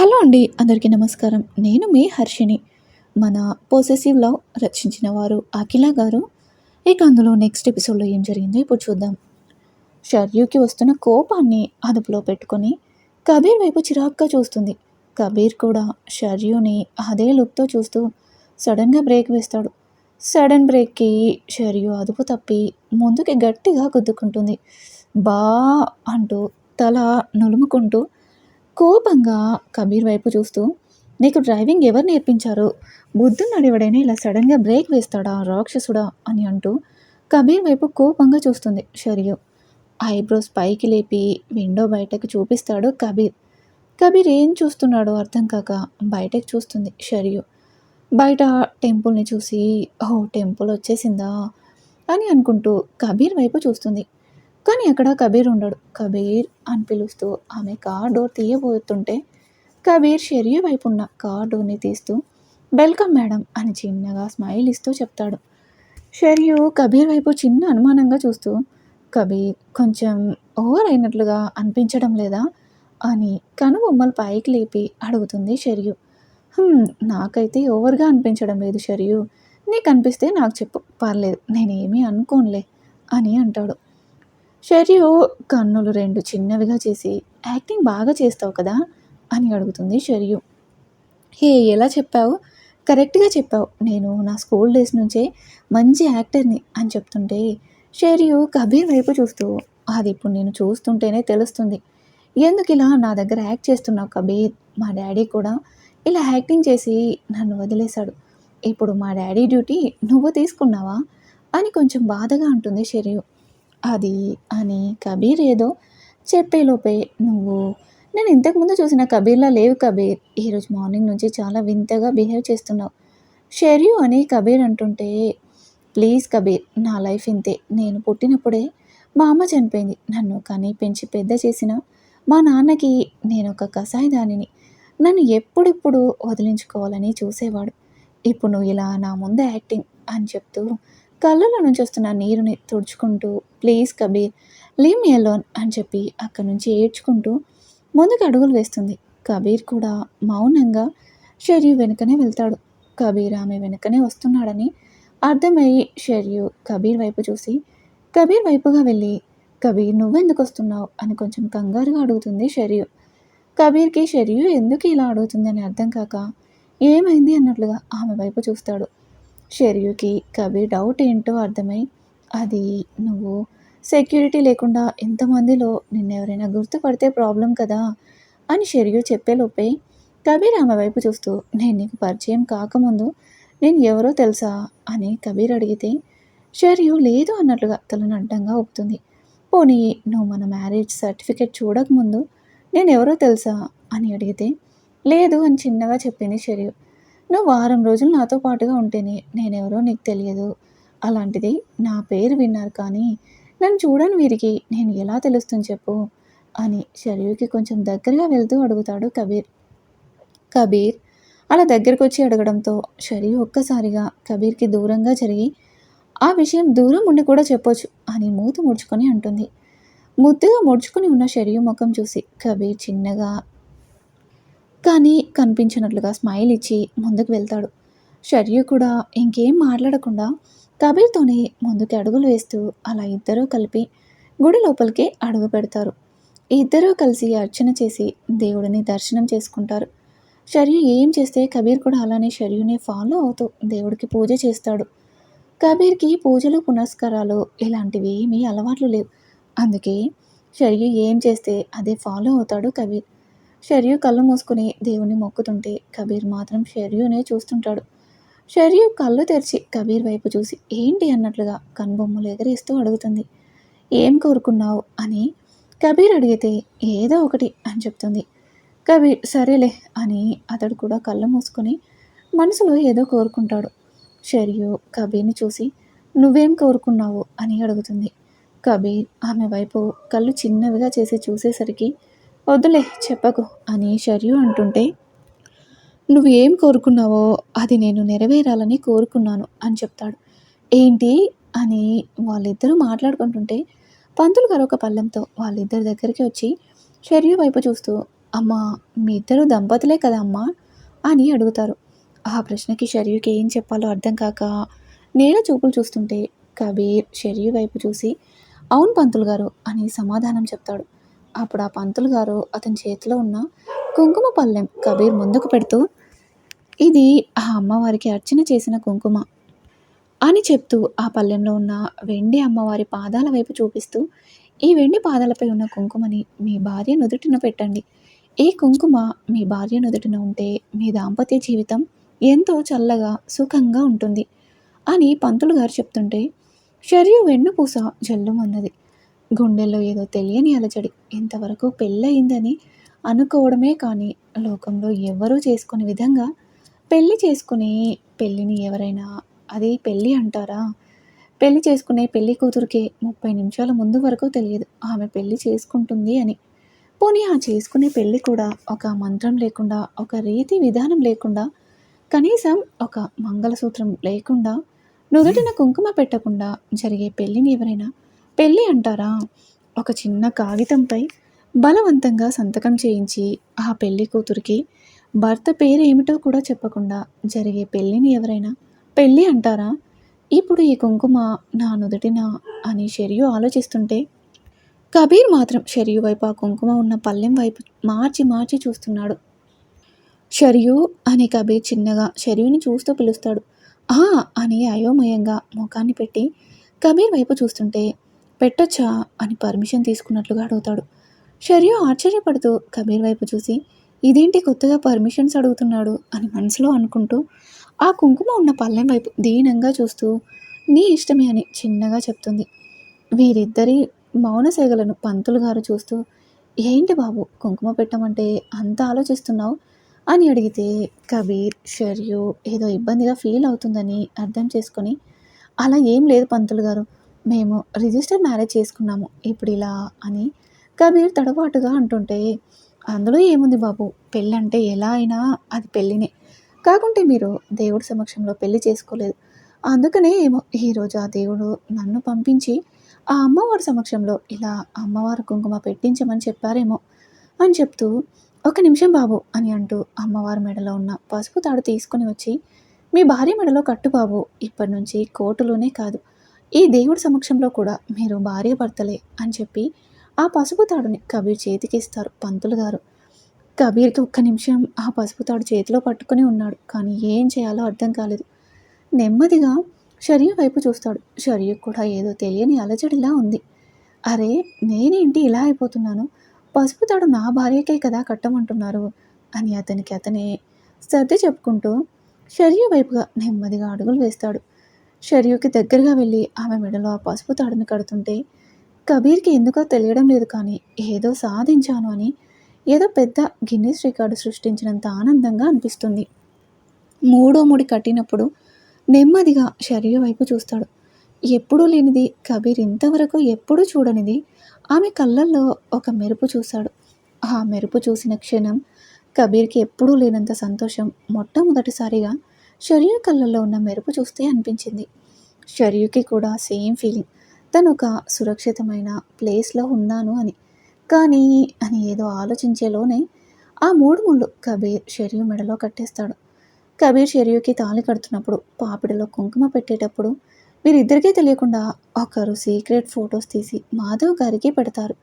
Hello అండి అందరికీ నమస్కారం. నేను మీ హర్షిని మన పొసెసివ్ లవ్ రచించిన వారు అఖిల గారు. ఇక అందులో నెక్స్ట్ ఎపిసోడ్లో ఏం జరిగిందో ఇప్పుడు చూద్దాం. షర్యూకి వస్తున్న కోపాన్ని అదుపులో పెట్టుకొని కబీర్ వైపు చిరాగ్గా చూస్తుంది. కబీర్ కూడా షర్యూని అదే లుక్తో చూస్తూ సడన్గా బ్రేక్ వేస్తాడు. సడన్ బ్రేక్కి షర్యూ అదుపు తప్పి ముందుకి గట్టిగా గుద్దుకుంటుంది. బా అంటూ తల నులుముకుంటూ కోపంగా కబీర్ వైపు చూస్తూ నీకు డ్రైవింగ్ ఎవరు నేర్పించారు? బుద్ధున్నడివడైనా ఇలా సడన్గా బ్రేక్ వేస్తాడా రాక్షసుడా? అని అంటూ కబీర్ వైపు కోపంగా చూస్తుంది షరియు. ఐబ్రోస్ పైకి లేపి విండో బయటకు చూపిస్తాడు కబీర్. కబీర్ ఏం చూస్తున్నాడో అర్థం కాక బయటకు చూస్తుంది షరియు. బయట టెంపుల్ని చూసి ఓ టెంపుల్ వచ్చేసిందా? అని అనుకుంటూ కబీర్ వైపు చూస్తుంది. కానీ అక్కడ కబీర్ ఉండడు. కబీర్ అని పిలుస్తూ ఆమె కార్ డోర్ తీయబోతుంటే కబీర్ షెరియు వైపు ఉన్న కార్ డోర్ని తీస్తూ వెల్కమ్ మేడం అని చిన్నగా స్మైల్ ఇస్తూ చెప్తాడు. షెరియు కబీర్ వైపు చిన్న అనుమానంగా చూస్తూ కబీర్ కొంచెం ఓవర్ అయినట్లుగా అనిపించడం లేదా? అని కనుబొమ్మలు పైకి లేపి అడుగుతుంది షెరియు. నాకైతే ఓవర్గా అనిపించడం లేదు షెరియు. నీకు అనిపిస్తే నాకు చెప్పు. పర్లేదు నేనేమీ అనుకోనులే అని అంటాడు. షర్యు కన్నులు రెండు చిన్నవిగా చేసి యాక్టింగ్ బాగా చేస్తావు కదా? అని అడుగుతుంది షర్యు. హే ఎలా చెప్పావు? కరెక్ట్గా చెప్పావు. నేను నా స్కూల్ డేస్ నుంచే మంచి యాక్టర్ని అని చెప్తుంటే షర్యు కబీర్ వైపు చూస్తూ అది ఇప్పుడు నేను చూస్తుంటేనే తెలుస్తుంది. ఎందుకు ఇలా నా దగ్గర యాక్ట్ చేస్తున్నావు కబీర్? మా డాడీ కూడా ఇలా యాక్టింగ్ చేసి నన్ను వదిలేశాడు. ఇప్పుడు మా డాడీ డ్యూటీ నువ్వు తీసుకున్నావా? అని కొంచెం బాధగా ఉంటుంది షెరియు. అది అని కబీర్ ఏదో చెప్పేలోపే నువ్వు నేను ఇంతకుముందు చూసిన కబీర్లా లేవు కబీర్. ఈరోజు మార్నింగ్ నుంచి చాలా వింతగా బిహేవ్ చేస్తున్నావు. షెర్యు అని కబీర్ అంటుంటే ప్లీజ్ కబీర్ నా లైఫ్ ఇంతే. నేను పుట్టినప్పుడే మా అమ్మ చనిపోయింది. నన్ను కానీ పెంచి పెద్ద చేసిన మా నాన్నకి నేను ఒక కషాయదానిని నన్ను ఎప్పుడిప్పుడు వదిలించుకోవాలని చూసేవాడు. ఇప్పుడు నువ్వు ఇలా నా ముందే యాక్టింగ్ అని చెప్తూ కళ్ళలో నుంచి వస్తున్న నీరుని తుడుచుకుంటూ please Kabir leave me alone అని చెప్పి అక్కడి నుంచి ఏడ్చుకుంటూ ముందుకు అడుగులు వేస్తుంది. కబీర్ కూడా మౌనంగా షెర్యు వెనుకనే వెళ్తాడు. కబీర్ ఆమె వెనుకనే వస్తున్నాడని అర్థమయ్యి షెర్యు కబీర్ వైపు చూసి కబీర్ వైపుగా వెళ్ళి కబీర్ నువ్వెందుకు వస్తున్నావు? అని కొంచెం కంగారుగా అడుగుతుంది షెర్యు. కబీర్కి షెర్యు ఎందుకు ఇలా అడుగుతుందని అర్థం కాక ఏమైంది? అన్నట్లుగా ఆమె వైపు చూస్తాడు. షెర్యూకి కబీర్ డౌట్ ఏంటో అర్థమై అది నువ్వు సెక్యూరిటీ లేకుండా ఎంతమందిలో నిన్నెవరైనా గుర్తుపడితే ప్రాబ్లం కదా అని షెరియు చెప్పేలోపే కబీర్ ఆమె వైపు చూస్తూ నేను నీకు పరిచయం కాకముందు నేను ఎవరో తెలుసా అని కబీర్ అడిగితే షెర్యూ లేదు అన్నట్లుగా తలను అడ్డంగా ఒప్పుతుంది పోనీ నువ్వు మన మ్యారేజ్ సర్టిఫికేట్ చూడకముందు నేను ఎవరో తెలుసా అని అడిగితే లేదు అని చిన్నగా చెప్పింది షెరియు. నువ్వు వారం రోజులు నాతో పాటుగా ఉంటేనే నేనెవరో నీకు తెలియదు. అలాంటిది నా పేరు విన్నారు కానీ నన్ను చూడని వీరికి నేను ఎలా తెలుస్తుంది చెప్పు అని షరీఫ్కి కొంచెం దగ్గరగా వెళ్తూ అడుగుతాడు కబీర్. కబీర్ అలా దగ్గరకు వచ్చి అడగడంతో షరీఫ్ ఒక్కసారిగా కబీర్కి దూరంగా జరిగి ఆ విషయం దూరం ఉండి కూడా చెప్పొచ్చు అని మూత ముడుచుకొని అంటుంది. ముద్దుగా ముడుచుకొని ఉన్న షరియు ముఖం చూసి కబీర్ చిన్నగా కానీ కనిపించినట్లుగా స్మైల్ ఇచ్చి ముందుకు వెళ్తాడు. షర్యు కూడా ఇంకేం మాట్లాడకుండా కబీర్తోనే ముందుకు అడుగులు వేస్తూ అలా ఇద్దరూ కలిపి గుడి లోపలికి అడుగు పెడతారు. ఇద్దరూ కలిసి అర్చన చేసి దేవుడిని దర్శనం చేసుకుంటారు. షర్యు ఏం చేస్తే కబీర్ కూడా అలానే షర్యుని ఫాలో అవుతూ దేవుడికి పూజ చేస్తాడు. కబీర్కి పూజలు పునస్కారాలు ఇలాంటివి ఏమీ అలవాట్లు లేవు. అందుకే షర్యు ఏం చేస్తే అదే ఫాలో అవుతాడు కబీర్. షర్యు కళ్ళు మూసుకుని దేవుణ్ణి మొక్కుతుంటే కబీర్ మాత్రం షర్యునే చూస్తుంటాడు. షర్యు కళ్ళు తెరిచి కబీర్ వైపు చూసి ఏంటి అన్నట్లుగా కనుబొమ్మలు ఎగరేస్తూ అడుగుతుంది. ఏం కోరుకున్నావు? అని కబీర్ అడిగితే ఏదో ఒకటి అని చెప్తుంది. కబీర్ సరేలే అని అతడు కూడా కళ్ళు మూసుకొని మనసులో ఏదో కోరుకుంటాడు. షర్యు కబీర్ని చూసి నువ్వేం కోరుకున్నావు? అని అడుగుతుంది. కబీర్ ఆమె వైపు కళ్ళు చిన్నవిగా చేసి చూసేసరికి వద్దులే చెప్పకు అని షర్యు అంటుంటే నువ్వు ఏం కోరుకున్నావో అది నేను నెరవేరాలని కోరుకున్నాను అని చెప్తాడు. ఏంటి? అని వాళ్ళిద్దరూ మాట్లాడుకుంటుంటే పంతులు గారు ఒక పళ్ళెంతో వాళ్ళిద్దరి దగ్గరికి వచ్చి షర్యు వైపు చూస్తూ అమ్మా మీ ఇద్దరు దంపతులే కదా అమ్మా? అని అడుగుతారు. ఆ ప్రశ్నకి షర్యుకి ఏం చెప్పాలో అర్థం కాక నేల చూపులు చూస్తుంటే కబీర్ షర్యు వైపు చూసి అవును పంతులు గారు అని సమాధానం చెప్తాడు. అప్పుడు ఆ పంతులు గారు అతని చేతిలో ఉన్న కుంకుమ పళ్ళెం కబీర్ ముందుకు పెడుతూ ఇది ఆ అమ్మవారికి అర్చన చేసిన కుంకుమ అని చెప్తూ ఆ పళ్ళెంలో ఉన్న వెండి అమ్మవారి పాదాల వైపు చూపిస్తూ ఈ వెండి పాదాలపై ఉన్న కుంకుమని మీ భార్య నుదుటిన పెట్టండి. ఈ కుంకుమ మీ భార్య నుదుటిన ఉంటే మీ దాంపత్య జీవితం ఎంతో చల్లగా సుఖంగా ఉంటుంది అని పంతులు గారు చెప్తుంటే షర్యు వెన్నుపూస జల్లుమన్నది గుండెల్లో ఏదో తెలియని అలజడి. ఇంతవరకు పెళ్ళయిందని అనుకోవడమే కానీ లోకంలో ఎవ్వరూ చేసుకునే విధంగా పెళ్ళి చేసుకునే పెళ్ళిని ఎవరైనా అది పెళ్ళి అంటారా? పెళ్ళి చేసుకునే పెళ్ళి కూతురికే ముప్పై నిమిషాల ముందు వరకు తెలియదు. ఆమె పెళ్ళి చేసుకుంటుంది అని. పోనీ ఆ చేసుకునే పెళ్ళి కూడా ఒక మంత్రం లేకుండా ఒక రీతి విధానం లేకుండా కనీసం ఒక మంగళసూత్రం లేకుండా నుదుటిన కుంకుమ పెట్టకుండా జరిగే పెళ్ళిని ఎవరైనా పెళ్ళి అంటారా? ఒక చిన్న కాగితంపై బలవంతంగా సంతకం చేయించి ఆ పెళ్ళి కూతురికి భర్త పేరు ఏమిటో కూడా చెప్పకుండా జరిగే పెళ్ళిని ఎవరైనా పెళ్ళి అంటారా? ఇప్పుడు ఈ కుంకుమ నా నుదుటిన అని షెరియు ఆలోచిస్తుంటే కబీర్ మాత్రం షెరియు వైపు ఆ కుంకుమ ఉన్న పల్లెం వైపు మార్చి మార్చి చూస్తున్నాడు. షరియు అని కబీర్ చిన్నగా షరియుని చూస్తూ పిలుస్తాడు. ఆ! అని అయోమయంగా ముఖాన్ని పెట్టి కబీర్ వైపు చూస్తుంటే పెట్టొచ్చా అని పర్మిషన్ తీసుకున్నట్లుగా అడుగుతాడు. షర్యు ఆశ్చర్యపడుతూ కబీర్ వైపు చూసి ఇదేంటి కొత్తగా పర్మిషన్స్ అడుగుతున్నాడు? అని మనసులో అనుకుంటూ ఆ కుంకుమ ఉన్న పల్లెం వైపు దీనంగా చూస్తూ నీ ఇష్టమే అని చిన్నగా చెప్తుంది. వీరిద్దరి మౌన సేగలను పంతులు గారు చూస్తూ ఏంటి బాబు కుంకుమ పెట్టమంటే అంత ఆలోచిస్తున్నావు? అని అడిగితే కబీర్ షర్యు ఏదో ఇబ్బందిగా ఫీల్ అవుతుందని అర్థం చేసుకొని అలా ఏం లేదు పంతులు గారు మేము రిజిస్టర్ మ్యారేజ్ చేసుకున్నాము ఇప్పుడు ఇలా అని కబీర్ తడబాటుగా అంటుంటే అందులో ఏముంది బాబు? పెళ్ళి అంటే ఎలా అయినా అది పెళ్ళినే. కాకుంటే మీరు దేవుడి సమక్షంలో పెళ్ళి చేసుకోలేదు. అందుకనే ఏమో ఈరోజు ఆ దేవుడు నన్ను పంపించి ఆ అమ్మవారి సమక్షంలో ఇలా అమ్మవారు కుంకుమ పెట్టించమని చెప్పారేమో అని చెప్తూ ఒక నిమిషం బాబు అని అంటూ అమ్మవారి మెడలో ఉన్న పసుపు తాడు తీసుకుని వచ్చి మీ భార్య మెడలో కట్టు బాబు ఇప్పటి నుంచి కోటులోనే కాదు. ఈ దేవుడి సమక్షంలో కూడా మీరు భార్య భర్తలే అని చెప్పి ఆ పసుపు తాడుని కబీర్ చేతికి ఇస్తారు పంతులు గారు. కబీర్కి ఒక్క నిమిషం ఆ పసుపు తాడు చేతిలో పట్టుకుని ఉన్నాడు కానీ ఏం చేయాలో అర్థం కాలేదు. నెమ్మదిగా షరియు వైపు చూస్తాడు. షరియు కూడా ఏదో తెలియని అలజడిలా ఉంది. అరే నేనేంటి ఇలా అయిపోతున్నాను? పసుపు తాడు నా భార్యకే కదా కట్టమంటున్నారు? అని అతనికి అతనే సర్ది చెప్పుకుంటూ షరియు వైపుగా నెమ్మదిగా అడుగులు వేస్తాడు. షర్యుకి దగ్గరగా వెళ్ళి ఆమె మెడలో ఆ పసుపు తాడును కడుతుంటే కబీర్కి ఎందుకో తెలియడం లేదు కానీ ఏదో సాధించాను అని ఏదో పెద్ద గిన్నెస్ రికార్డు సృష్టించినంత ఆనందంగా అనిపిస్తుంది. మూడో ముడి కట్టినప్పుడు నెమ్మదిగా షర్యు వైపు చూస్తాడు. ఎప్పుడూ లేనిది కబీర్ ఇంతవరకు ఎప్పుడూ చూడనిది ఆమె కళ్ళల్లో ఒక మెరుపు చూశాడు. ఆ మెరుపు చూసిన క్షణం కబీర్కి ఎప్పుడూ లేనంత సంతోషం మొట్టమొదటిసారిగా షర్యు కళ్ళల్లో ఉన్న మెరుపు చూస్తే అనిపించింది. షర్యుకి కూడా సేమ్ ఫీలింగ్. తను ఒక సురక్షితమైన ప్లేస్లో ఉన్నాను అని. కానీ అని ఏదో ఆలోచించేలోనే ఆ మూడు ముళ్ళు కబీర్ షరియు మెడలో కట్టేస్తాడు. కబీర్ షర్యుకి తాళి కడుతున్నప్పుడు పాపిడిలో కుంకుమ పెట్టేటప్పుడు వీరిద్దరికీ తెలియకుండా ఒకరు సీక్రెట్ ఫొటోస్ తీసి మాధవ్ గారికి పెడతారు.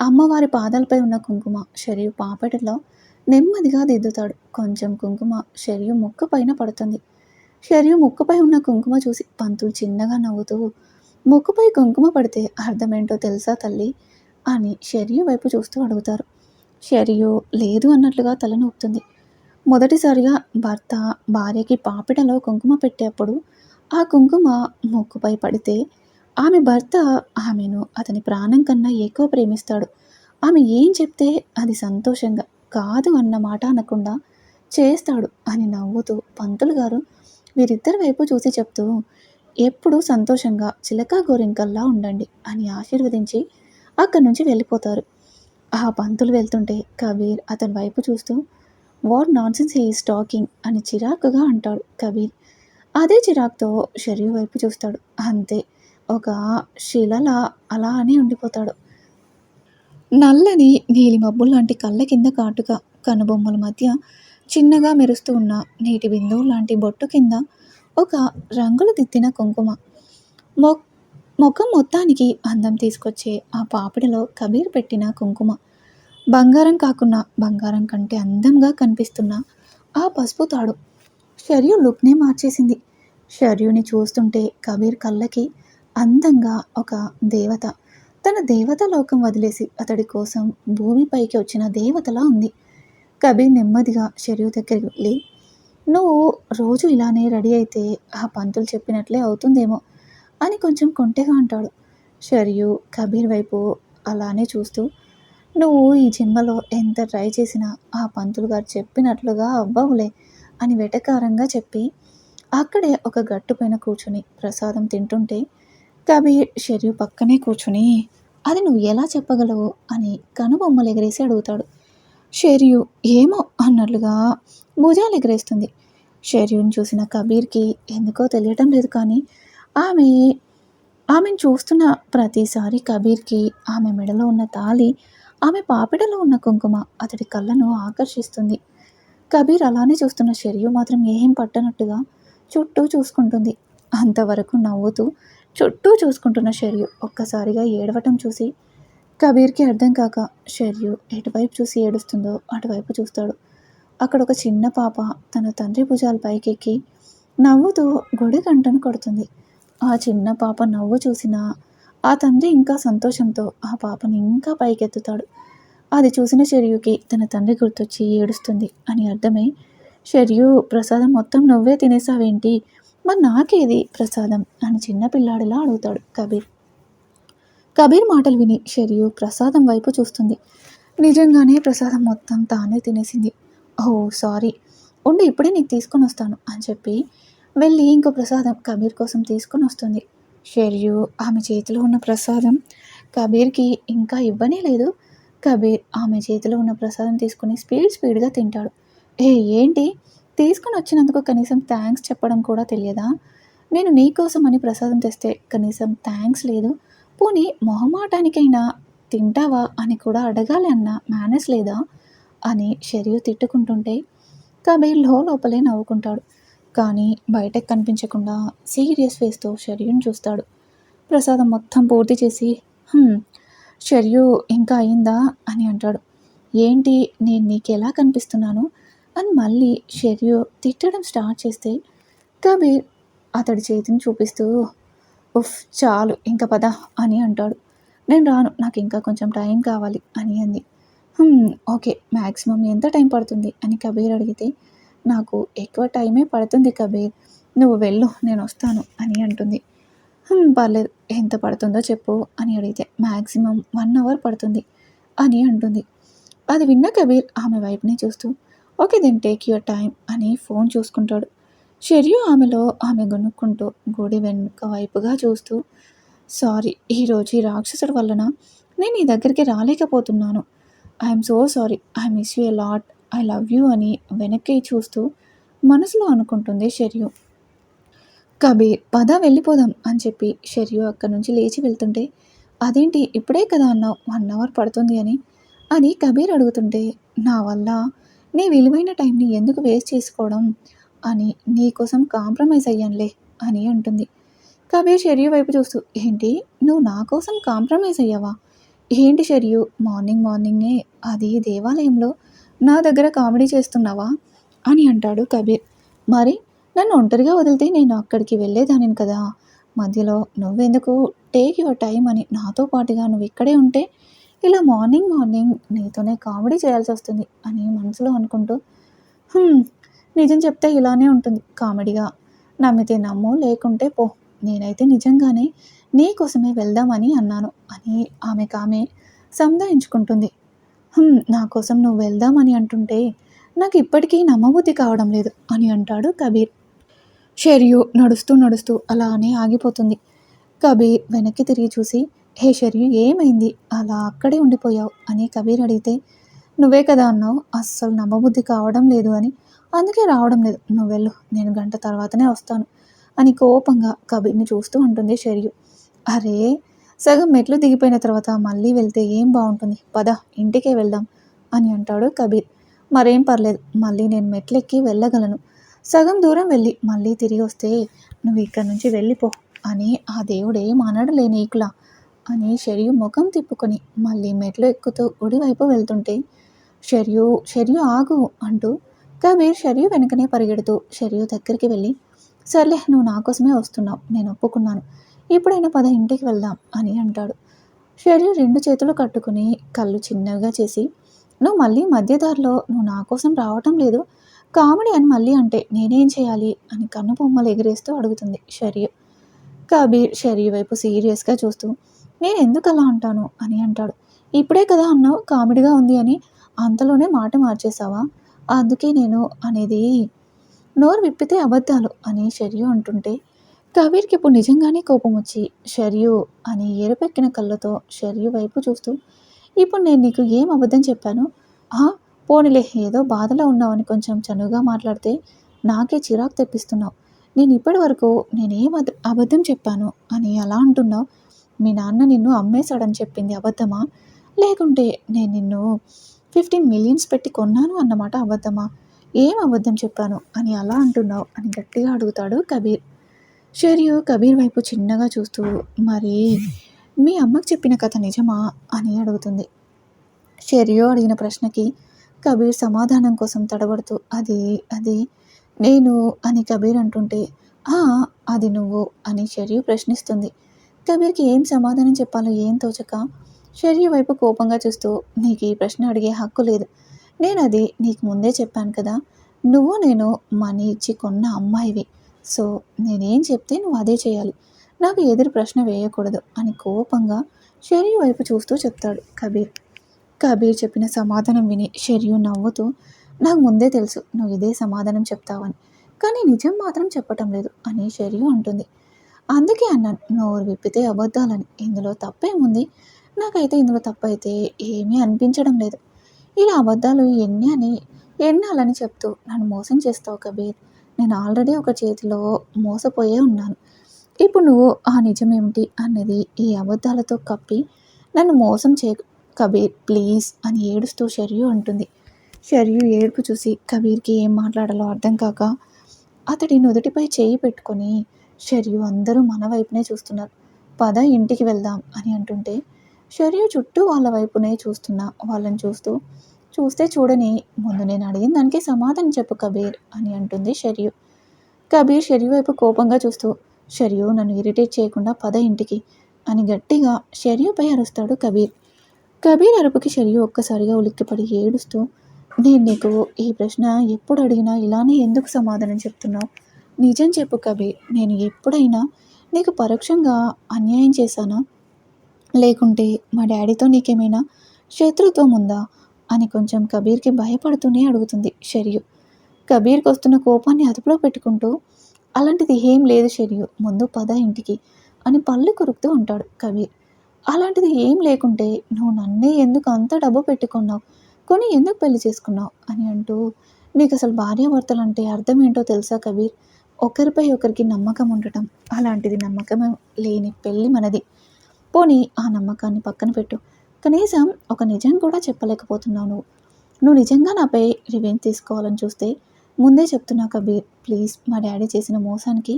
అమ్మవారి పాదాలపై ఉన్న కుంకుమ షరియు పాపిడిలో నెమ్మదిగా దిద్దుతాడు. కొంచెం కుంకుమ షరియు ముక్క పైన పడుతుంది. షరియు ముక్కుపై ఉన్న కుంకుమ చూసి పంతులు చిన్నగా నవ్వుతూ ముక్కుపై కుంకుమ పడితే అర్థమేంటో తెలుసా తల్లి? అని షరియు వైపు చూస్తూ అడుగుతారు. షరియు లేదు అన్నట్లుగా తల నొప్పుతుంది మొదటిసారిగా భర్త భార్యకి పాపిటలో కుంకుమ పెట్టేప్పుడు ఆ కుంకుమ ముక్కుపై పడితే ఆమె భర్త ఆమెను అతని ప్రాణం కన్నా ఎక్కువ ప్రేమిస్తాడు. ఆమె ఏం చెప్తే అది సంతోషంగా కాదు అన్న మాట అనకుండా చేస్తాడు అని నవ్వుతూ పంతులు గారు వీరిద్దరి వైపు చూసి చెప్తూ ఎప్పుడూ సంతోషంగా చిలక గోరింకల్లా ఉండండి అని ఆశీర్వదించి అక్కడి నుంచి వెళ్ళిపోతారు. ఆ పంతులు వెళ్తుంటే కబీర్ అతని వైపు చూస్తూ వాట్ నాన్సెన్స్ హీఈస్ టాకింగ్ అని చిరాకుగా అంటాడు కబీర్. అదే చిరాకుతో షరియు వైపు చూస్తాడు. అంతే ఒక శిలలా అలా అని ఉండిపోతాడు. నల్లని నీలి మబ్బులు లాంటి కళ్ళ కింద కాటుక కనుబొమ్మల మధ్య చిన్నగా మెరుస్తూ ఉన్న నీటి బిందువు లాంటి బొట్టు కింద ఒక రంగులు దిద్దిన కుంకుమ. మొ ముఖం మొత్తానికి అందం తీసుకొచ్చే ఆ పాపిడిలో కబీర్ పెట్టిన కుంకుమ. బంగారం కాకున్నా బంగారం కంటే అందంగా కనిపిస్తున్న ఆ పసుపు తాడు. షర్యు లుక్నే మార్చేసింది. షర్యుని చూస్తుంటే కబీర్ కళ్ళకి అందంగా ఒక దేవత తన దేవత లోకం వదిలేసి అతడి కోసం భూమిపైకి వచ్చిన దేవతలా ఉంది. కబీర్ నెమ్మదిగా షర్యు దగ్గరికి వెళ్ళి నువ్వు రోజు ఇలానే రెడీ అయితే ఆ పంతులు చెప్పినట్లే అవుతుందేమో అని కొంచెం కొంటెగా అంటాడు. షర్యు కబీర్ వైపు అలానే చూస్తూ నువ్వు ఈ జన్మలో ఎంత ట్రై చేసినా ఆ పంతులు గారు చెప్పినట్లుగా అవ్వవులే అని వెటకారంగా చెప్పి అక్కడే ఒక గట్టు పైన కూర్చుని ప్రసాదం తింటుంటే కబీర్ షర్యు పక్కనే కూర్చుని అది నువ్వు ఎలా చెప్పగలవు? అని కనుబొమ్మలు ఎగరేసి అడుగుతాడు. షెరియు ఏమో అన్నట్లుగా భుజాలు ఎగరేస్తుంది. షెర్యుని చూసిన కబీర్కి ఎందుకో తెలియటం లేదు కానీ ఆమె ఆమెను చూస్తున్న ప్రతిసారి కబీర్కి ఆమె మెడలో ఉన్న తాళి ఆమె పాపిడలో ఉన్న కుంకుమ అతడి కళ్ళను ఆకర్షిస్తుంది. కబీర్ అలానే చూస్తున్న షెరియు మాత్రం ఏం పట్టనట్టుగా చుట్టూ చూసుకుంటుంది. అంతవరకు నవ్వుతూ చుట్టూ చూసుకుంటున్న షర్యు ఒక్కసారిగా ఏడవటం చూసి కబీర్కి అర్థం కాక షర్యు ఎటువైపు చూసి ఏడుస్తుందో అటువైపు చూస్తాడు. అక్కడ ఒక చిన్న పాప తన తండ్రి భుజాల పైకెక్కి నవ్వుతూ గుడి గంటను కొడుతుంది. ఆ చిన్న పాప నవ్వు చూసిన ఆ తండ్రి ఇంకా సంతోషంతో ఆ పాపని ఇంకా పైకెత్తుతాడు. అది చూసిన షర్యుకి తన తండ్రి గుర్తొచ్చి ఏడుస్తుంది అని అర్థమై షర్యు ప్రసాదం మొత్తం నువ్వే తినేసావేంటి? మరి నాకేది ప్రసాదం? అని చిన్నపిల్లాడిలా అడుగుతాడు కబీర్. కబీర్ మాటలు విని షెరియు ప్రసాదం వైపు చూస్తుంది. నిజంగానే ప్రసాదం మొత్తం తానే తినేసింది. Oh sorry. ఉండి ఇప్పుడే నీకు తీసుకొని వస్తాను అని చెప్పి వెళ్ళి ఇంకో ప్రసాదం కబీర్ కోసం తీసుకొని వస్తుంది. షెరియు ఆమె చేతిలో ఉన్న ప్రసాదం కబీర్కి ఇంకా ఇవ్వనే లేదు. కబీర్ ఆమె చేతిలో ఉన్న ప్రసాదం తీసుకుని స్పీడ్ స్పీడ్గా తింటాడు. ఏ ఏంటి? తీసుకొని వచ్చినందుకు కనీసం థ్యాంక్స్ చెప్పడం కూడా తెలియదా? నేను నీకోసం అని ప్రసాదం తెస్తే కనీసం థ్యాంక్స్ లేదు. పోనీ మొహమాటానికైనా తింటావా అని కూడా అడగాలి అన్న మేనేజ్ లేదా? అని షెరియు తిట్టుకుంటుంటే కబీర్లో లోపలే నవ్వుకుంటాడు. కానీ బయటకు కనిపించకుండా సీరియస్ ఫేస్తో షర్యుని చూస్తాడు. ప్రసాదం మొత్తం పూర్తి చేసి షెర్యు ఇంకా అయిందా? అని అంటాడు. ఏంటి నేను నీకు ఎలా కనిపిస్తున్నాను? అని మళ్ళీ షెర్యు తిట్టడం స్టార్ట్ చేస్తే కబీర్ అతడి చేతిని చూపిస్తూ ఉఫ్ చాలు ఇంక పద అని అంటాడు. నేను రాను నాకు ఇంకా కొంచెం టైం కావాలి అని అంది. ఓకే మ్యాక్సిమం ఎంత టైం పడుతుంది? అని కబీర్ అడిగితే నాకు ఎక్కువ టైమే పడుతుంది కబీర్ నువ్వు వెళ్ళు నేను వస్తాను అని అంటుంది. పర్లేదు ఎంత పడుతుందో చెప్పు అని అడిగితే మ్యాక్సిమం వన్ అవర్ పడుతుంది అని అంటుంది. అది విన్న కబీర్ ఆమె వైపునే చూస్తూ okay then take your time అని ఫోన్ చూసుకుంటాడు. షెరియు ఆమెలో ఆమె గొనుక్కుంటూ గుడి వెనుక వైపుగా చూస్తూ సారీ ఈరోజు ఈ రాక్షసుడి వలన నేను నీ దగ్గరికి రాలేకపోతున్నాను. I'm so sorry I miss you a lot I love you అని వెనక్కి చూస్తూ మనసులో అనుకుంటుంది షెరియు. కబీర్ పద వెళ్ళిపోదాం అని చెప్పి షెరియు అక్కడి నుంచి లేచి వెళ్తుంటే అదేంటి? ఇప్పుడే కదా అన్నావు. వన్ అవర్ పడుతుంది అని అని కబీర్ అడుగుతుంటే నా వల్ల నీ విలువైన టైంని ఎందుకు వేస్ట్ చేసుకోవడం అని నీకోసం కాంప్రమైజ్ అయ్యానులే అని అంటుంది. కబీర్ షెరియు వైపు చూస్తూ ఏంటి? నువ్వు నా కోసం కాంప్రమైజ్ అయ్యావా? ఏంటి షెరియు? మార్నింగ్ మార్నింగే అది దేవాలయంలో నా దగ్గర కామెడీ చేస్తున్నావా? అని అంటాడు కబీర్. మరి నన్ను ఒంటరిగా వదిలితే నేను అక్కడికి వెళ్ళేదానిని కదా? మధ్యలో నువ్వెందుకు టేక్ యువర్ టైం అని నాతో పాటుగా నువ్వు ఇక్కడే ఉంటే ఇలా మార్నింగ్ మార్నింగ్ నీతోనే కామెడీ చేయాల్సి వస్తుంది అని మనసులో అనుకుంటూ నిజం చెప్తే ఇలానే ఉంటుంది కామెడీగా. నమ్మితే నమ్ము లేకుంటే పో. నేనైతే నిజంగానే నీ కోసమే వెళ్దామని అన్నాను అని ఆమెకు ఆమె సంధాయించుకుంటుంది నా కోసం నువ్వు వెళ్దామని అంటుంటే నాకు ఇప్పటికీ నమ్మబుద్ధి కావడం లేదు అని అంటాడు కబీర్. షెరియు నడుస్తూ నడుస్తూ అలానే ఆగిపోతుంది. కబీర్ వెనక్కి తిరిగి చూసి హే శర్యు ఏమైంది? అలా అక్కడే ఉండిపోయావు? అని కబీర్ అడిగితే నువ్వే కదా అన్నావు అస్సలు నమ్మబుద్ధి కావడం లేదు అని. అందుకే రావడం లేదు. నువ్వు వెళ్ళు. నేను గంట తర్వాతనే వస్తాను అని కోపంగా కబీర్ని చూస్తూ ఉంటుంది షెరియు. అరే సగం మెట్లు దిగిపోయిన తర్వాత మళ్ళీ వెళ్తే ఏం బాగుంటుంది? పద ఇంటికే వెళ్దాం అని అంటాడు కబీర్. మరేం పర్లేదు. మళ్ళీ నేను మెట్లెక్కి వెళ్ళగలను. సగం దూరం వెళ్ళి మళ్ళీ తిరిగి వస్తే నువ్వు ఇక్కడ నుంచి వెళ్ళిపో అని ఆ దేవుడే మానడలే నీకులా. అని షరియు ముఖం తిప్పుకొని మళ్ళీ మెట్లు ఎక్కుతూ గుడివైపు వెళ్తుంటే షర్యు షర్యు ఆగు అంటూ కబీర్ షర్యు వెనుకనే పరిగెడుతూ షర్యు దగ్గరికి వెళ్ళి సర్లే నువ్వు నా కోసమే వస్తున్నావు నేను ఒప్పుకున్నాను. ఇప్పుడైనా పద ఇంటికి వెళ్దాం అని అంటాడు. షర్యు రెండు చేతులు కట్టుకుని కళ్ళు చిన్నవిగా చేసి నువ్వు మళ్ళీ మధ్యదారిలో నువ్వు నా కోసం రావటం లేదు. కామెడీ అని మళ్ళీ అంటే నేనేం చేయాలి అని కన్ను బొమ్మలు ఎగిరేస్తూ అడుగుతుంది షరియు. కబీర్ షరియు వైపు సీరియస్గా చూస్తూ నేను ఎందుకు అలా అంటాను అని అంటాడు. ఇప్పుడే కదా అన్నావు కామెడీగా ఉంది అని. అంతలోనే మాట మార్చేసావా అందుకే నేను అనేది నోరు విప్పితే అబద్ధాలు అని షర్యు అంటుంటే కబీర్కి ఇప్పుడు నిజంగానే కోపం వచ్చి షర్యు అని ఎరుపెక్కిన కళ్ళతో షర్యు వైపు చూస్తూ ఇప్పుడు నేను నీకు ఏం అబద్ధం చెప్పాను? ఆ పోనీలే ఏదో బాధలో ఉన్నావని కొంచెం చనువుగా మాట్లాడితే నాకే చిరాకు తెప్పిస్తున్నావు. నేను ఇప్పటి వరకు నేనేం అబద్ధం చెప్పాను అని అలా అంటున్నావు? మీ నాన్న నిన్ను అమ్మేశాడని చెప్పింది అబద్ధమా? లేకుంటే నేను నిన్ను ఫిఫ్టీన్ మిలియన్స్ పెట్టి కొన్నాను అన్నమాట అబద్ధమా? ఏం అబద్ధం చెప్పాను? అని అలా అంటున్నావు అని గట్టిగా అడుగుతాడు కబీర్. షరియు కబీర్ వైపు చిన్నగా చూస్తూ మరి మీ అమ్మకు చెప్పిన కథ నిజమా? అని అడుగుతుంది. షరియు అడిగిన ప్రశ్నకి కబీర్ సమాధానం కోసం తడబడుతూ అది అది నేను అని కబీర్ అంటుంటే అది నువ్వు అని షరియు ప్రశ్నిస్తుంది. కబీర్కి ఏం సమాధానం చెప్పాలో ఏం తోచక షర్య వైపు కోపంగా చూస్తూ నీకు ఈ ప్రశ్న అడిగే హక్కు లేదు. నేను అది నీకు ముందే చెప్పాను కదా. నువ్వు నేను మనీ ఇచ్చి కొన్న అమ్మాయివి. సో నేనేం చెప్తే నువ్వు అదే చేయాలి. నాకు ఎదురు ప్రశ్న వేయకూడదు అని కోపంగా షెరియు వైపు చూస్తూ చెప్తాడు కబీర్. కబీర్ చెప్పిన సమాధానం విని షెరియు నవ్వుతూ నాకు ముందే తెలుసు నువ్వు ఇదే సమాధానం చెప్తావని. కానీ నిజం మాత్రం చెప్పటం లేదు అని షెరియు అంటుంది. అందుకే అన్నాను నోరు విప్పితే అబద్ధాలని. ఇందులో తప్పేముంది? నాకైతే ఇందులో తప్పైతే ఏమీ అనిపించడం లేదు. ఇలా అబద్ధాలు ఎన్ని అని ఎన్నాలని చెప్తూ నన్ను మోసం చేస్తావు కబీర్. నేను ఆల్రెడీ ఒక చేతిలో మోసపోయే ఉన్నాను. ఇప్పుడు నువ్వు ఆ నిజమేమిటి అన్నది ఈ అబద్ధాలతో కప్పి నన్ను మోసం చే కబీర్ ప్లీజ్ అని ఏడుస్తూ షర్యు అంటుంది. షర్యు ఏడుపు చూసి కబీర్కి ఏం మాట్లాడాలో అర్థం కాక అతడి నుదుటిపై చేయి పెట్టుకొని షర్యు అందరూ మన వైపునే చూస్తున్నారు. పద ఇంటికి వెళ్దాం అని అంటుంటే షర్యు చుట్టూ వాళ్ళ వైపునే చూస్తున్నా వాళ్ళని చూస్తూ చూస్తే చూడని ముందు నేను అడిగిన దానికి సమాధానం చెప్పు కబీర్ అని అంటుంది షర్యు. కబీర్ షర్యు వైపు కోపంగా చూస్తూ షర్యు నన్ను ఇరిటేట్ చేయకుండా పద ఇంటికి అని గట్టిగా షర్యుపై అరుస్తాడు కబీర్. కబీర్ అరుపుకి షర్యు ఒక్కసారిగా ఉలిక్కిపడి ఏడుస్తూ నేను నీకు ఈ ప్రశ్న ఎప్పుడు అడిగినా ఇలానే ఎందుకు సమాధానం చెప్తున్నావు? నిజం చెప్పు కబీర్ నేను ఎప్పుడైనా నీకు పరోక్షంగా అన్యాయం చేశానా? లేకుంటే మా డాడీతో నీకేమైనా శత్రుత్వం ఉందా? అని కొంచెం కబీర్కి భయపడుతూనే అడుగుతుంది షరియు. కబీర్కి వస్తున్న కోపాన్ని అదుపులో పెట్టుకుంటూ అలాంటిది ఏం లేదు షరియు ముందు పద ఇంటికి అని పళ్ళు కొరుకుతూ ఉంటాడు కబీర్ అలాంటిది ఏం లేకుంటే నువ్వు నన్నే ఎందుకు అంత డబ్బు పెట్టుకున్నావు? కొని ఎందుకు పెళ్ళి చేసుకున్నావు? అని అంటూ నీకు అసలు భార్యాభర్తలు అంటే అర్థం ఏంటో తెలుసా కబీర్? ఒకరిపై ఒకరికి నమ్మకం ఉండటం అలాంటిది నమ్మకం లేని పెళ్ళి మనది. పోనీ ఆ నమ్మకాన్ని పక్కన పెట్టు. కనీసం ఒక నిజం కూడా చెప్పలేకపోతున్నావు నువ్వు. నువ్వు నిజంగా నాపై రివెంజ్ తీసుకోవాలని చూస్తే ముందే చెప్తున్నా కబీర్ ప్లీజ్ మా డాడీ చేసిన మోసానికి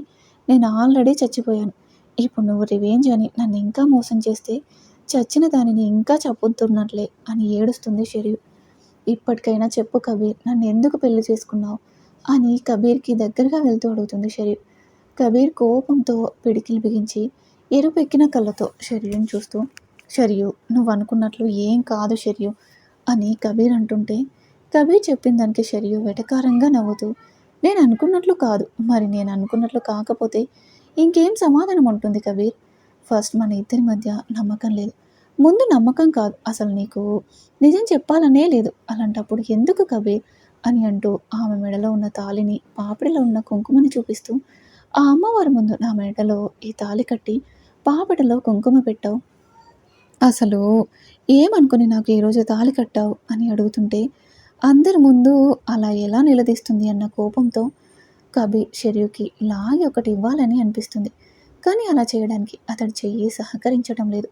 నేను ఆల్రెడీ చచ్చిపోయాను. ఇప్పుడు నువ్వు రివెంజ్ అని నన్ను ఇంకా మోసం చేస్తే చచ్చిన దానిని ఇంకా చప్పుతున్నట్లే అని ఏడుస్తుంది షరీఫ్. ఇప్పటికైనా చెప్పు కబీర్ నన్ను ఎందుకు పెళ్ళి చేసుకున్నావు? అని కబీర్కి దగ్గరగా వెళ్తూ అడుగుతుంది షరీఫ్. కబీర్ కోపంతో పిడికిలు బిగించి ఎరుపెక్కిన కళ్ళతో షరియుని చూస్తూ షరియు నువ్వు అనుకున్నట్లు ఏం కాదు షరియు అని కబీర్ అంటుంటే కబీర్ చెప్పిన దానికి షరియు వెటకారంగా నవ్వుతూ నేను అనుకున్నట్లు కాదు మరి నేను అనుకున్నట్లు కాకపోతే ఇంకేం సమాధానం ఉంటుంది కబీర్? ఫస్ట్ మన ఇద్దరి మధ్య నమ్మకం లేదు. ముందు నమ్మకం కాదు అసలు నీకు నిజం చెప్పాలనే లేదు. అలాంటప్పుడు ఎందుకు కబీర్ అని అంటూ ఆమె మెడలో ఉన్న తాలిని పాపిడిలో ఉన్న కుంకుమని చూపిస్తూ ఆ అమ్మవారి ముందు నా మెడలో ఈ తాలి కట్టి పాపిడిలో కుంకుమ పెట్టావు. అసలు ఏమనుకుని నాకు ఈరోజు తాలి కట్టావు? అని అడుగుతుంటే అందరి ముందు అలా ఎలా నిలదీస్తుంది? అన్న కోపంతో కబి షెర్యూకి లాగి ఒకటి ఇవ్వాలని అనిపిస్తుంది. కానీ అలా చేయడానికి అతడు చెయ్యి సహకరించడం లేదు.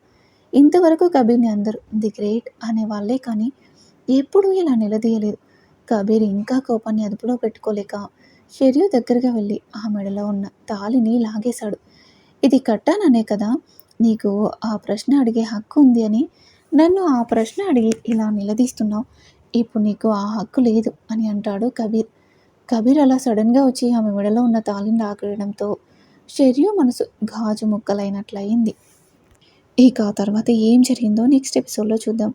ఇంతవరకు కబీర్ని అందరూ ది గ్రేట్ అనే వాళ్ళే కానీ ఎప్పుడూ ఇలా నిలదీయలేదు. కబీర్ ఇంకా కోపాన్ని అదుపులో పెట్టుకోలేక షెరియు దగ్గరగా వెళ్ళి ఆ మెడలో ఉన్న తాలిని లాగేశాడు. ఇది కట్టాననే కదా? నీకు ఆ ప్రశ్న అడిగే హక్కు ఉంది అని. నన్ను ఆ ప్రశ్న అడిగి ఇలా నిలదీస్తున్నావు. ఇప్పుడు నీకు ఆ హక్కు లేదు అని అంటాడు కబీర్. కబీర్ అలా సడన్గా వచ్చి ఆమె మెడలో ఉన్న తాళిని లాగడంతో షెరియు మనసు గాజు ముక్కలైనట్లయింది. ఇక ఆ తర్వాత ఏం జరిగిందో నెక్స్ట్ ఎపిసోడ్లో చూద్దాం.